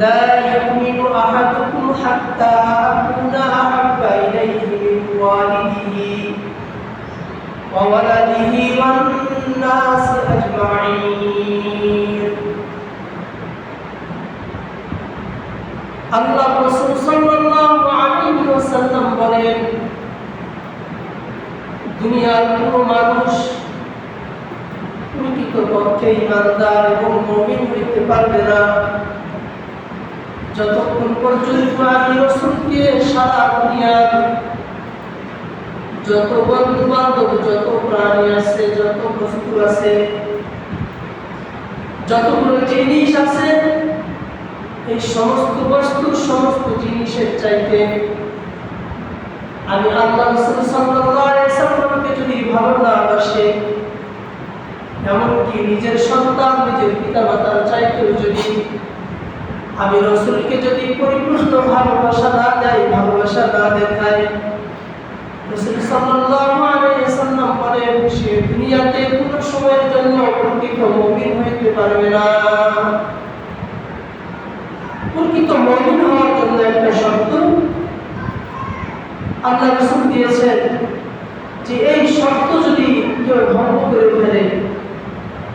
لا يؤمن أحدكم حتى أكون أحب إليه من والده وولده والناس أجمعين আল্লাহ রসুল সাল্লাল্লাহু আলাইহি ওয়াসাল্লাম বলেন দুনিয়ার কোনো মানুষ প্রকৃত পক্ষে ইমানদার এবং মুমিন হইতে পারবে না যতক্ষণ পর্যন্ত আমি রসুলকে সারা দুনিয়ার যত বন্ধু বান্ধব যত প্রাণী আছে, যত বস্তু আছে, যতগুলো জিনিস আছে, এই সমস্ত বস্তু, সমস্ত জিনিসের চাইতে আমি আল্লাহ সাল্লামকে যদি ভালো না বাসে, এমনকি নিজের সন্তান, নিজের পিতা মাতার চাইতেও যদি আমি রসুলকে যদি পরিপূর্ণ ভালোবাসা না দেয়, ভালোবাসা না শর্ত আল্লাহ দিয়েছেন যে এই শর্ত যদি কেউ ভঙ্গ করে ফেলে,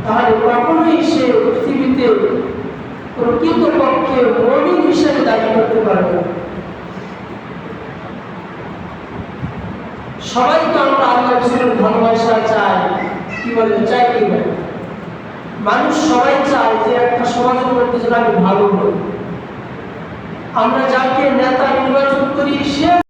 তাহলে কখনোই সে পৃথিবীতে প্রকৃত পক্ষে মমিন হিসাবে দাবি করতে পারব সবাই তো আমরা আল্লাহ রসুলের ভালোবাসা চাই, কি বলে চাই কি বলে মানুষ সবাই চায় যে একটা সমাজের মধ্যে যেন আমি ভালো হই। আমরা যাকে নেতা নির্বাচন করি, সে